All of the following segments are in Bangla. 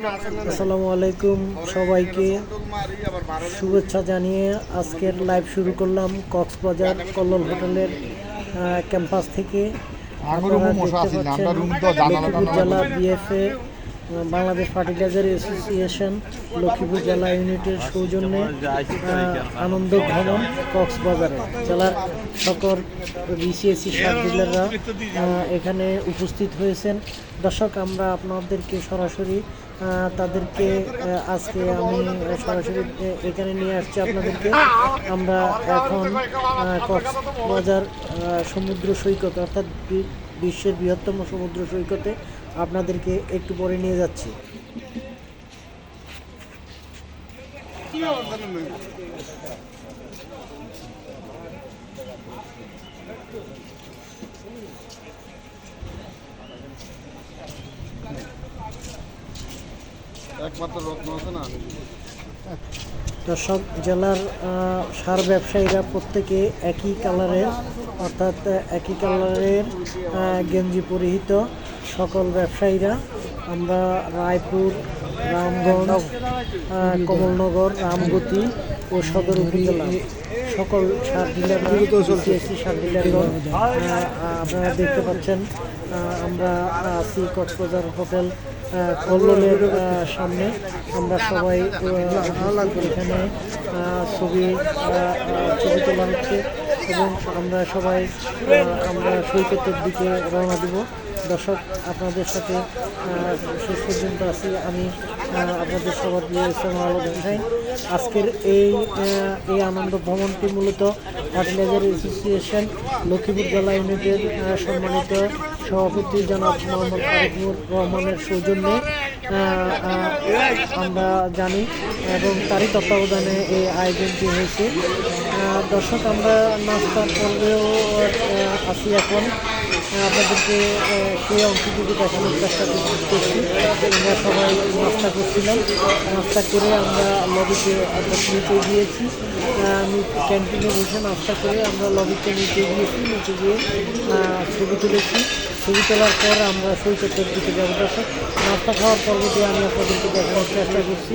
আসসালামু আলাইকুম সবাইকে। শুভেচ্ছা জানিয়ে আজকের লাইভ শুরু করলাম কক্সবাজার কল্লোল হোটেলের ক্যাম্পাস থেকে। আপনারা দেখতে পাচ্ছেন জেলা BFA Bangladesh fertilizer association, Lakshmipur জেলা ইউনিটের সৌজন্যে আনন্দ ভ্রমণ কক্সবাজারে। জেলার সকল বিসিএসসি সাব ডিলাররা এখানে উপস্থিত হয়েছেন। দর্শক, আমরা আপনাদেরকে সরাসরি তাদেরকে আজকে আমি সরাসরি এখানে নিয়ে আসছি আপনাদেরকে। আমরা এখন কক্সবাজার সমুদ্র সৈকত, অর্থাৎ বিশ্বের বৃহত্তম সমুদ্র সৈকতে আপনাদেরকে একটু পরে নিয়ে যাচ্ছি। দর্শক জেলার সার ব্যবসায়ীরা প্রত্যেকে একই কালারের অর্থাৎ একই কালারের গেঞ্জি পরিহিত। সকল ব্যবসায়ীরা, আমরা রায়পুর, রামগঞ্জ কমলনগর, রামগতি ও সদর উপজেলা সকল সার ডিলার সিএসসি সার ডিলারগণ আপনারা দেখতে পাচ্ছেন আমরা আছি কক্সবাজার হোটেল কল্লোলের সামনে আমরা সবাই এখানে ছবি ছবি তোলা হচ্ছে এবং আমরা সবাই আমরা সৈকতের দিকে রওনা দিব। দর্শক, আপনাদের সাথে শেষ পর্যন্ত আছি। আমি আপনাদের সবার দিয়ে ইসলাম হোসেন আজকের এই এই আনন্দ ভ্রমণটি মূলত ফার্টিলাইজার অ্যাসোসিয়েশন, লক্ষ্মীপুর জেলা ইউনিটের সম্মানিত সভাপতি জনাব মোহাম্মদ আরিফুর রহমানের সৌজন্যে আমরা জানি এবং তারই তত্ত্বাবধানে এই আয়োজনটি হয়েছে। দর্শক, আমরা নাস্তার পর্বেও আছি এখন। আপনাদেরকে সেই অংশটুকু দেখানোর চেষ্টা করছি। আমরা সবাই নাস্তা করছিলাম। নাস্তা করে আমরা লবিতে নিচে গিয়েছি ক্যান্টিনে বসে নাস্তা করে আমরা লবিতে নিচে গিয়েছি নিচে গিয়ে ছবি তুলেছি। ছবি তোলার পর আমরা সৈকতের দিকে যাব নাস্তা খাওয়ার পর্বতে আমি আপনাদেরকে দেখানোর চেষ্টা করছি।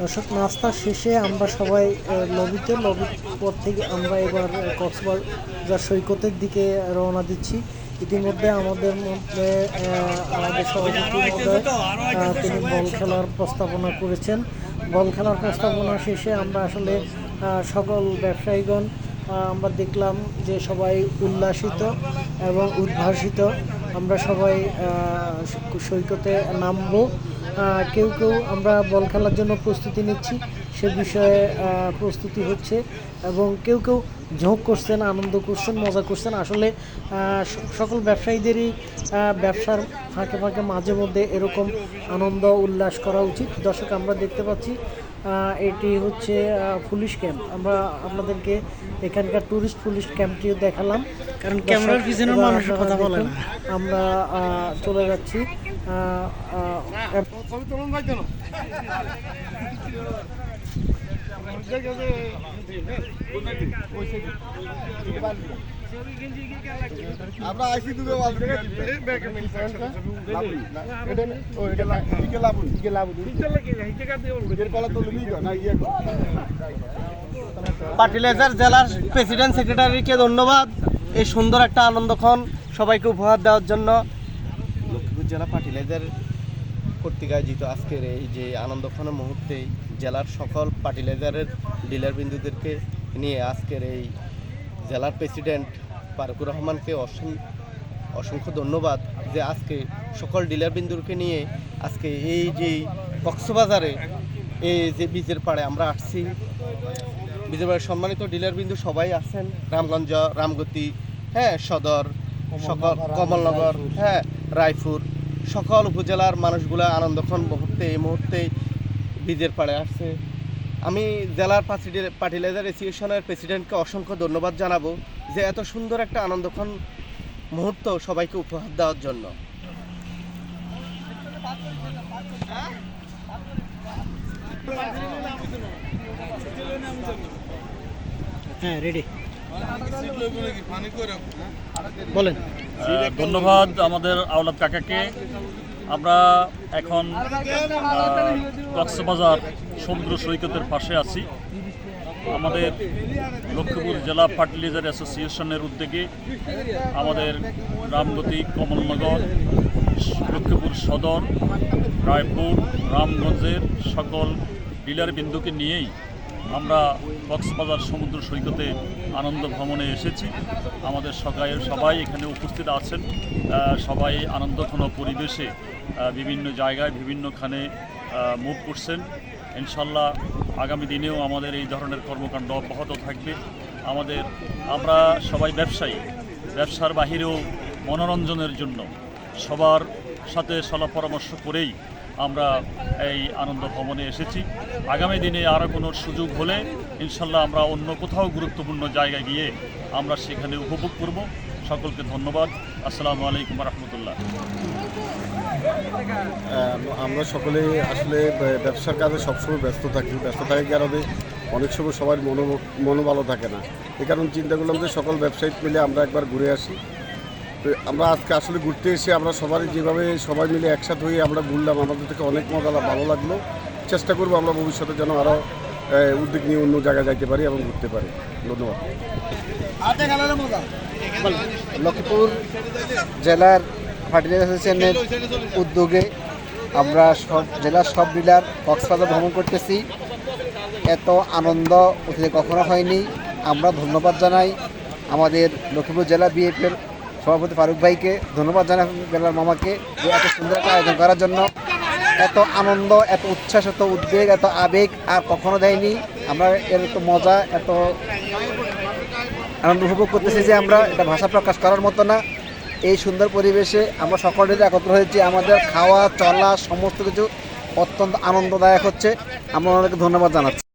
দর্শক, নাস্তা শেষে আমরা সবাই লবিতে, লবির পর থেকে আমরা এবার কক্সবাজার সৈকতের দিকে রওনা দিচ্ছি। ইতিমধ্যে আমাদের মধ্যে আমাদের সভাপতি মহোদয় তিনি বল খেলার প্রস্তাবনা করেছেন। বল খেলার প্রস্তাবনা শেষে আমরা আসলে সকল ব্যবসায়ীগণ আমরা দেখলাম যে সবাই উল্লাসিত এবং উদ্ভাসিত। আমরা সবাই সৈকতে নামবো। কেউ কেউ আমরা বল খেলার জন্য প্রস্তুতি নিচ্ছি। সে বিষয়ে প্রস্তুতি হচ্ছে এবং কেউ কেউ ঝোঁক করছেন, আনন্দ করছেন, মজা করছেন। আসলে সকল ব্যবসায়ীদেরই ব্যবসার ফাঁকে ফাঁকে মাঝে মধ্যে এরকম আনন্দ, উল্লাস করা উচিত। দর্শক, আমরা দেখতে পাচ্ছি এটি হচ্ছে পুলিশ ক্যাম্প। আমরা আপনাদেরকে এখানকার টুরিস্ট পুলিশ ক্যাম্পটিও দেখালাম। কারণ ক্যামেরার পিছনে মানুষের মানুষ কথা বলে না। আমরা চলে যাচ্ছি। ছবি তুলুন না আমরা আইসি দুটো ফার্টিলাইজার জেলার প্রেসিডেন্ট সেক্রেটারিকে ধন্যবাদ। এই সুন্দর একটা আনন্দক্ষণ সবাইকে উপহার দেওয়ার জন্য। লক্ষ্মীপুর জেলা ফার্টিলাইজার কর্তৃক আয়োজিত আজকের এই যে আনন্দক্ষণের মুহূর্তে জেলার সকল ফার্টিলাইজারের ডিলার বিন্দুদেরকে নিয়ে আজকের এই জেলার প্রেসিডেন্ট ফারুকুর রহমানকে অসংখ্য অসংখ্য ধন্যবাদ যে আজকে সকল ডিলার বিন্দুকে নিয়ে আজকে এই যে কক্সবাজারে এই যে বীজের পাড়ে আমরা আসছি। বিজয়বাড়ির সম্মানিত ডিলার বিন্দু সবাই আছেন। রামগঞ্জ রামগতি হ্যাঁ সদর সকল কমলনগর হ্যাঁ রায়পুর সকল উপজেলার মানুষগুলা আনন্দক্ষণ মুহূর্তে এই মুহূর্তে বীজের পাড়ে আসছে। আমি জেলার ফার্টিলাইজার অ্যাসোসিয়েশনের প্রেসিডেন্টকে অসংখ্য ধন্যবাদ জানাব যে এত সুন্দর একটা আনন্দক্ষণ মুহূর্ত সবাইকে উপহার দেওয়ার জন্য। হ্যাঁ রেডি বলেন। ধন্যবাদ আমাদের আওলাদ কাকাকে। আমরা এখন কক্সবাজার সমুদ্র সৈকতের পাশে আছি। আমাদের লক্ষ্মীপুর জেলা ফার্টিলাইজার অ্যাসোসিয়েশনের উদ্যোগে আমাদের রামগতি কমলনগর, লক্ষ্মীপুর সদর, রায়পুর, রামগঞ্জের সকল ডিলার বিন্দুকে নিয়েই আমরা কক্সবাজার সমুদ্র সৈকতে আনন্দ ভ্রমণে এসেছি। আমাদের সবাই সবাই এখানে উপস্থিত আছেন। সবাই আনন্দঘন পরিবেশে বিভিন্ন জায়গায় বিভিন্নখানে মুভ করছেন। ইনশাল্লাহ আগামী দিনেও আমাদের এই ধরনের কর্মকাণ্ড অব্যাহত থাকবে। আমাদের, আমরা সবাই ব্যবসায়ী। ব্যবসার বাহিরেও মনোরঞ্জনের জন্য সবার সাথে সলা পরামর্শ করেই আমরা এই আনন্দ ভ্রমণে এসেছি। আগামী দিনে আরও কোনো সুযোগ হলে ইনশাল্লাহ আমরা অন্য কোথাও গুরুত্বপূর্ণ জায়গায় গিয়ে আমরা সেখানে উপভোগ করব। সকলকে ধন্যবাদ। আসসালামু আলাইকুম রহমতুল্লাহ। আমরা সকলে আসলে ব্যবসার কাজে সবসময় ব্যস্ত থাকি। ব্যস্ত থাকার কারণে অনেক সময় সবার মনো মনো ভালো থাকে না। এ কারণ চিন্তা করলাম যে সকল ব্যবসায়িক মিলে আমরা একবার ঘুরে আসি। তো আমরা আজকে আসলে ঘুরতে এসে আমরা সবারই যেভাবে সবাই মিলে একসাথে হয়ে আমরা ঘুরলাম আমাদের থেকে অনেক মজা ভালো লাগল। চেষ্টা করব আমরা ভবিষ্যতে যেন আরও উদ্যোগ নিয়ে অন্য জায়গায় যাইতে পারি এবং ঘুরতে পারি। ধন্যবাদ। লক্ষ্মীপুর জেলার ফার্টিলাইজার অ্যাসোসিয়েশনের উদ্যোগে আমরা সব জেলার সব ডিলার কক্সবাজার ভ্রমণ করতেছি। এত আনন্দ অতীতে কখনো হয়নি। আমরা ধন্যবাদ জানাই। আমাদের লক্ষ্মীপুর জেলা বিএফের সভাপতি ফারুক ভাইকে ধন্যবাদ জানাই জেলার মামাকে যে এত সুন্দর একটা আয়োজন করার জন্য। এত আনন্দ, এত উচ্ছ্বাস, এত উদ্বেগ, এত আবেগ আর কখনো দেয়নি। আমরা এর এত মজা, এত আনন্দ উপভোগ করতেছি যে আমরা এটা ভাষা প্রকাশ করার মতো না। এই সুন্দর পরিবেশে আমরা সকলে একত্র হয়েছি। আমাদের খাওয়া, চলা, সমস্ত কিছু অত্যন্ত আনন্দদায়ক হচ্ছে। আমরা ওনাদেরকে ধন্যবাদ জানাচ্ছি।